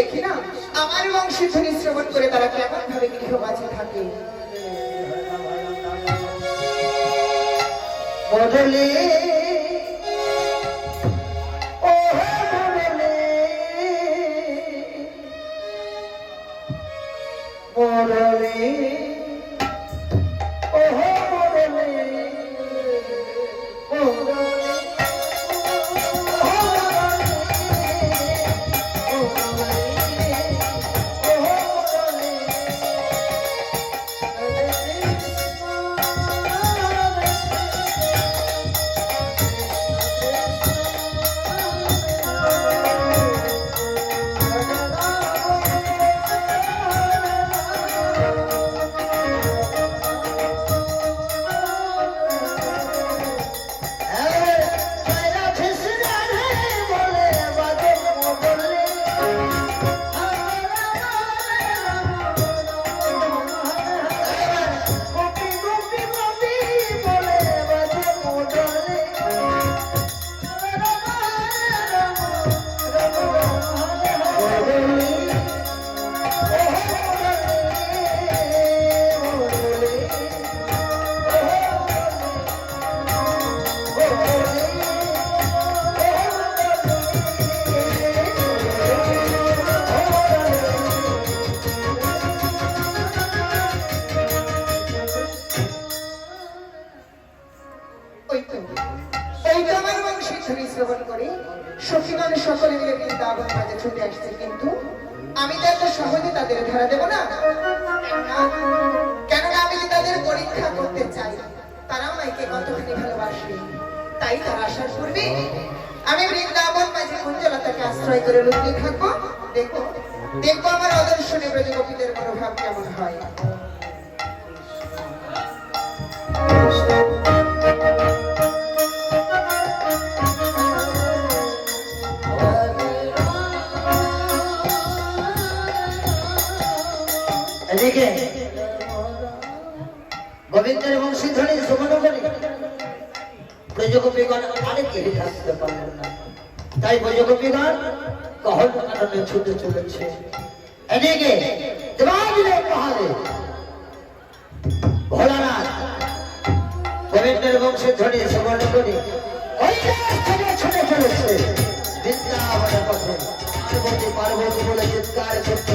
দেখি না? আমার বংশের ধ্বনি শ্রবণ করে তারা কেমন ভাবে গৃহবাসী থাকে? বদলে দেখো দেখব আমার আদর্শ নিব্রজ গোপীদের মনোভাব কেমন হয়? এদিকে। গোবিন্দের বংশীধরে সুমন করে ব্রজগোপীগণ আরেকটি আসতে পারলেন না। তাই ব্রজগোপীগণ কহর কারণে ছুটে চলেছে। এদিকে ধরে সুবর্ণ করে চলেছে। বৃন্দাবনের পথে। পার্বতী বলে চিৎকার করতে।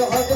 করতে হয়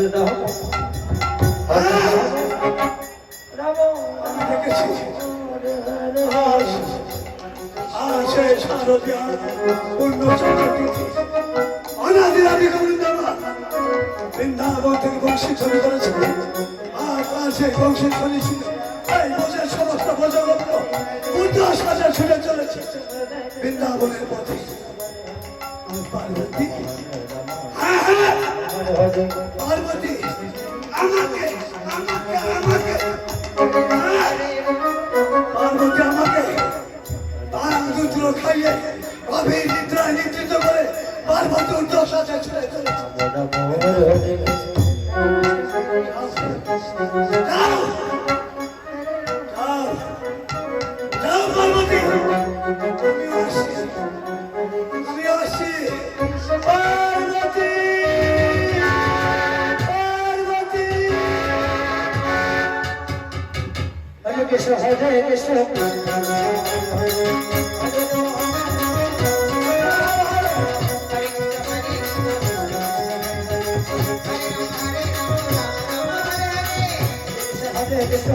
হাতে দাও হাতে দাও আমি দেখেছি আজ আজ শারদীয়ার পূর্ণ বৃন্দাবন থেকে বংশী ছড়ি করেছিল আর সেই বংশী ছড়ি ছিল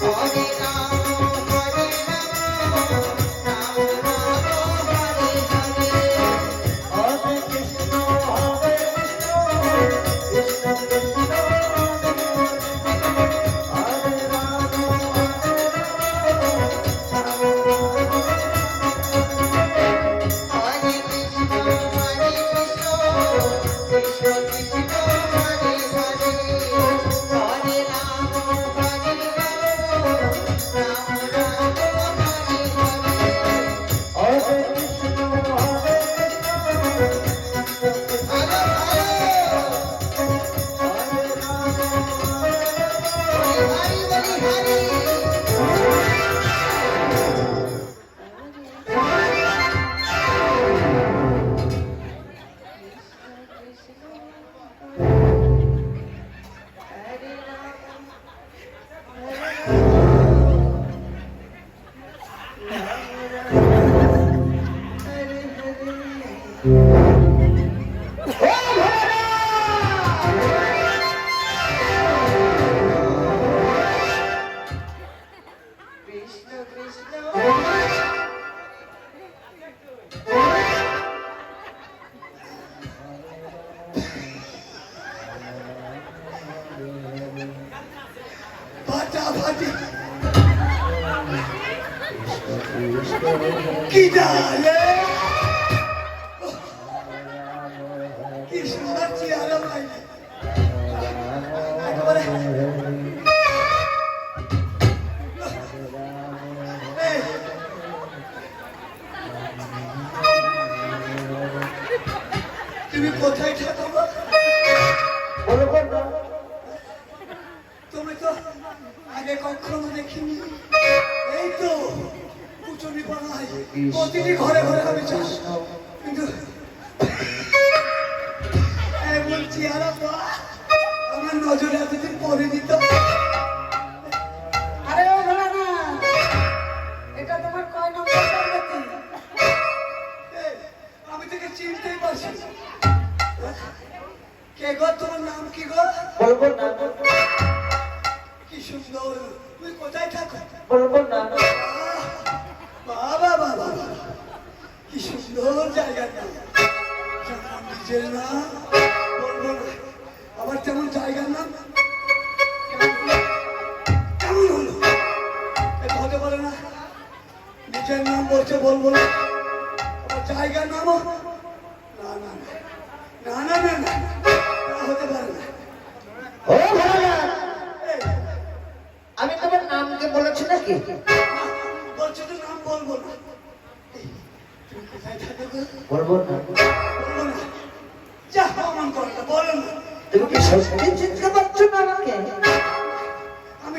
হরে রাম hadi. Gidelim. নজরে এতদিন পরে দিতে বলছো কি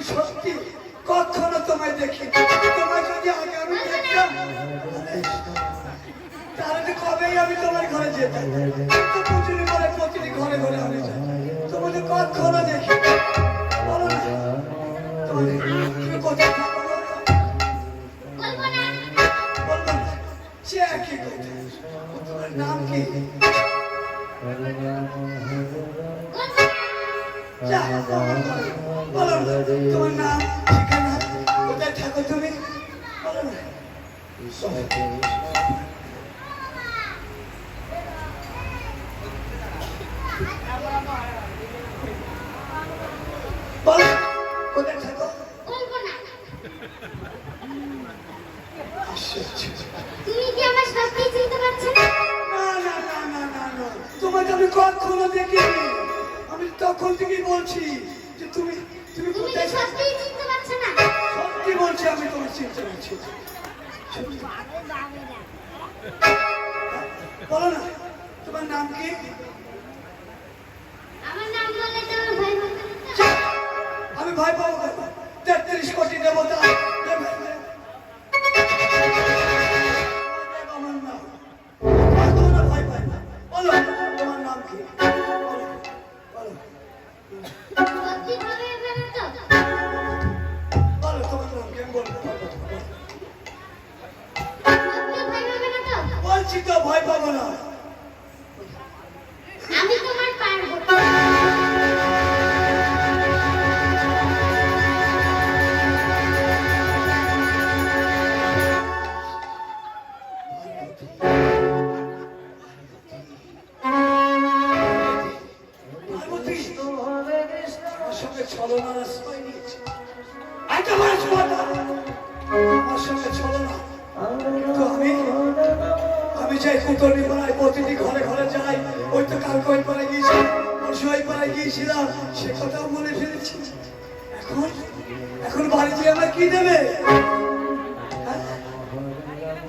সত্যি আমি কখনো তোমায় দেখি তোমায় যদি আগে আমি দেখতাম তাহলে কবেই আমি তোমার ঘরে যেতাম। প্রচুর ঘরে প্রতিটি ঘরে ঘরে আমি যাই তোমাকে কখনো দেখি বলো কোথায় কোথায় থাকো তুমি বলো না বলো কোথায় থাকো আশ্চর্য আমি কখনো আমি তখন থেকেই বলছি যে তুমি তুমি সত্যি বলছি আমি তোমার চিন্তা করছি বলো না তোমার নাম কি? আমি ভাই পাবো তেত্রিশ কোটি দেবতা পারব না আমি তোমার পারব। দিয়েছিলাম সে কথাও বলে ফেলেছি। এখন এখন বাড়িতে আমার কি দেবে? হ্যাঁ?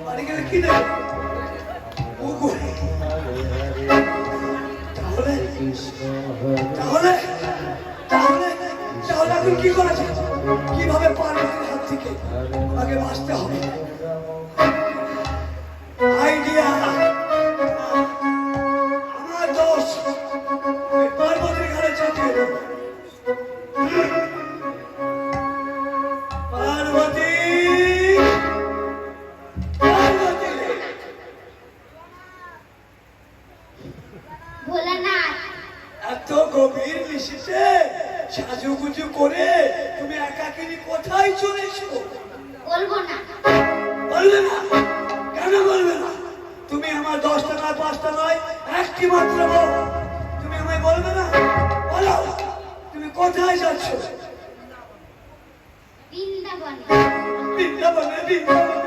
বাড়ি গেলে কি দেবে? 你你你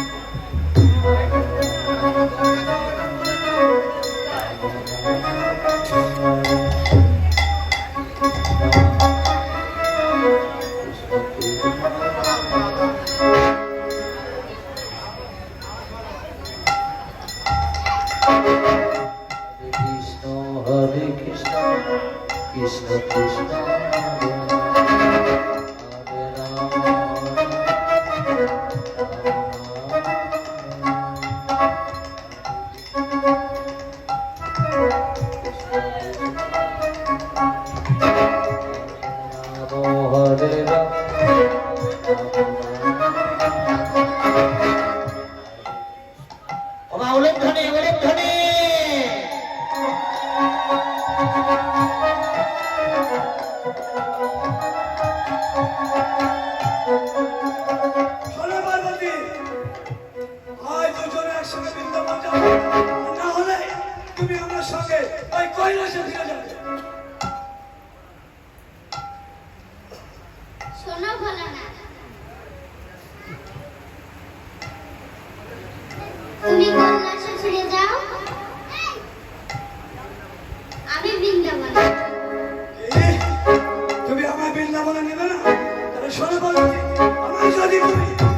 Hare Rama বলে নেবে না? তাহলে শোনা বলবে আমি যদি বলি